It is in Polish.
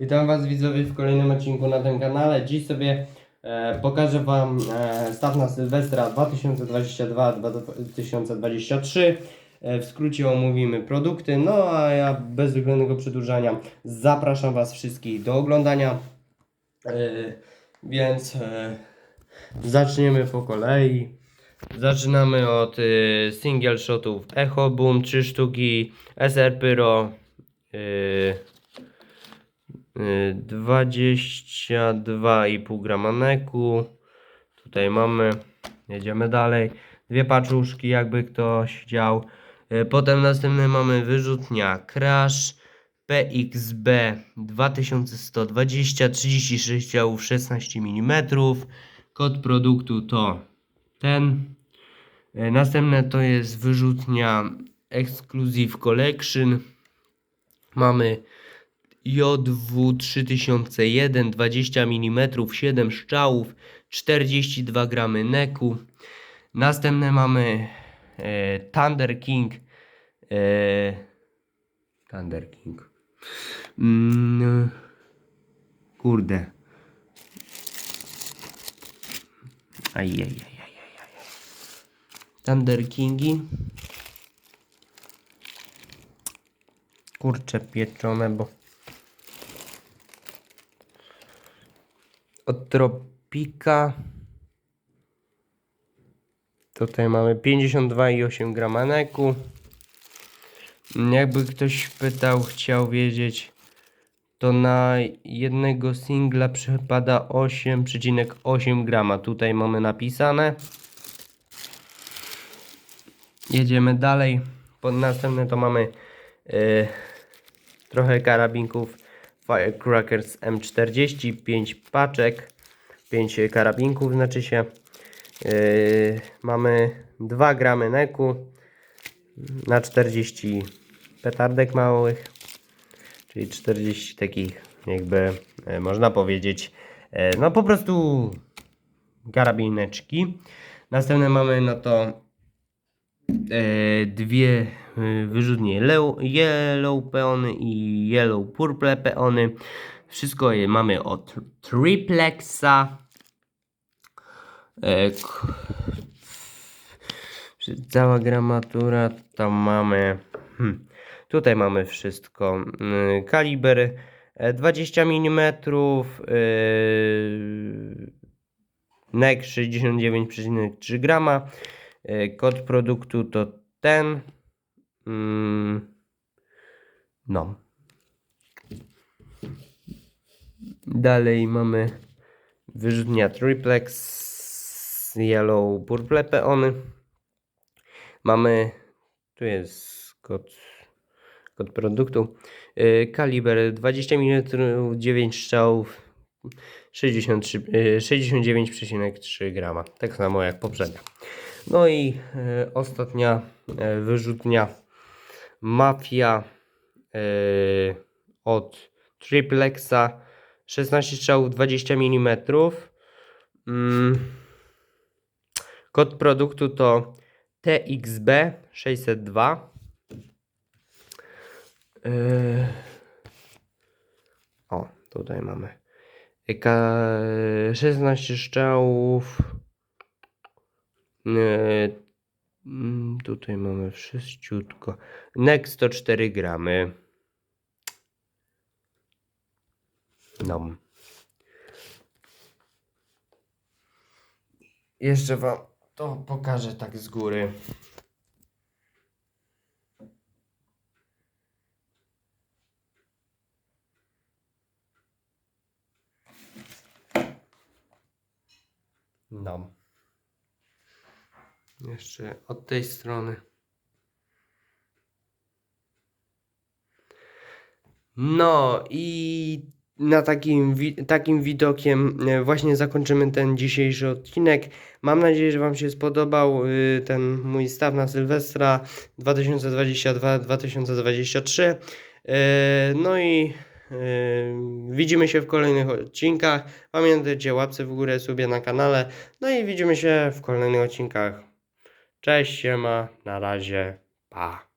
Witam Was widzowie w kolejnym odcinku na tym kanale. Dziś sobie e, pokażę Wam e, staw na Sylwestra 2022-2023. E, w skrócie omówimy produkty, no a ja bez względnego przedłużania zapraszam Was wszystkich do oglądania. E, więc e, zaczniemy po kolei. Zaczynamy od y, single shotów Echo Boom 3 sztuki, SR Pyro y, 22,5 grama neku. Tutaj mamy, jedziemy dalej. Dwie paczuszki, jakby ktoś chciał. Y, Potem następny mamy wyrzutnia Crash PXB 2120 36 ciałów 16 mm. Kod produktu to ten. E, Następne to jest wyrzutnia Exclusive Collection. Mamy JW 3001 20 mm 7 strzałów 42 gramy neku. Następne mamy e, Thunder King e, Thunder King mm, kurde Ajajajajajaj. Thunder Kingi. Kurcze pieczone, bo od Tropika. Tutaj mamy 52,8 grama neku. Jakby ktoś pytał, chciał wiedzieć, to na jednego singla przypada 8,8 grama. Tutaj mamy napisane. Jedziemy dalej. Pod następne to mamy e, trochę karabinków Firecrackers M40, 5 paczek, 5 karabinków znaczy się. E, mamy 2 gramy neku na 40 petardek małych, czyli 40 takich jakby e, można powiedzieć e, no po prostu karabineczki. Następne mamy no to dwie e, wyrzutnie yellow, peony i yellow purple peony. Wszystko je mamy od triplexa. E, cała gramatura tam mamy hmm, tutaj mamy wszystko kaliber e, 20 mm yy, NEC 69,3 grama E, Kod produktu to ten. Mm, No. Dalej mamy wyrzutnia triplex yellow purple peony. Mamy tu jest kod, kod produktu. E, Kaliber 20 mm 9 strzałów 63, e, 69,3 grama. Tak samo jak poprzednia. No i e, ostatnia e, wyrzutnia Mafia e, od Triplexa 16 strzałów 20 mm. Kod produktu to TXB 602. E, o, tutaj mamy Ka- 16 strzałów E, mm, Tutaj mamy wszyściutko. Next 104 gramy. No. Jeszcze wam to pokażę tak z góry. No. Jeszcze od tej strony. No i na takim, takim widokiem e, właśnie zakończymy ten dzisiejszy odcinek. Mam nadzieję, że Wam się spodobał y, ten mój staw na Sylwestra 2022-2023. E, No i e, widzimy się w kolejnych odcinkach. Pamiętajcie, łapce w górę, sobie na kanale. No i widzimy się w kolejnych odcinkach. Cześć, siema, na razie, pa.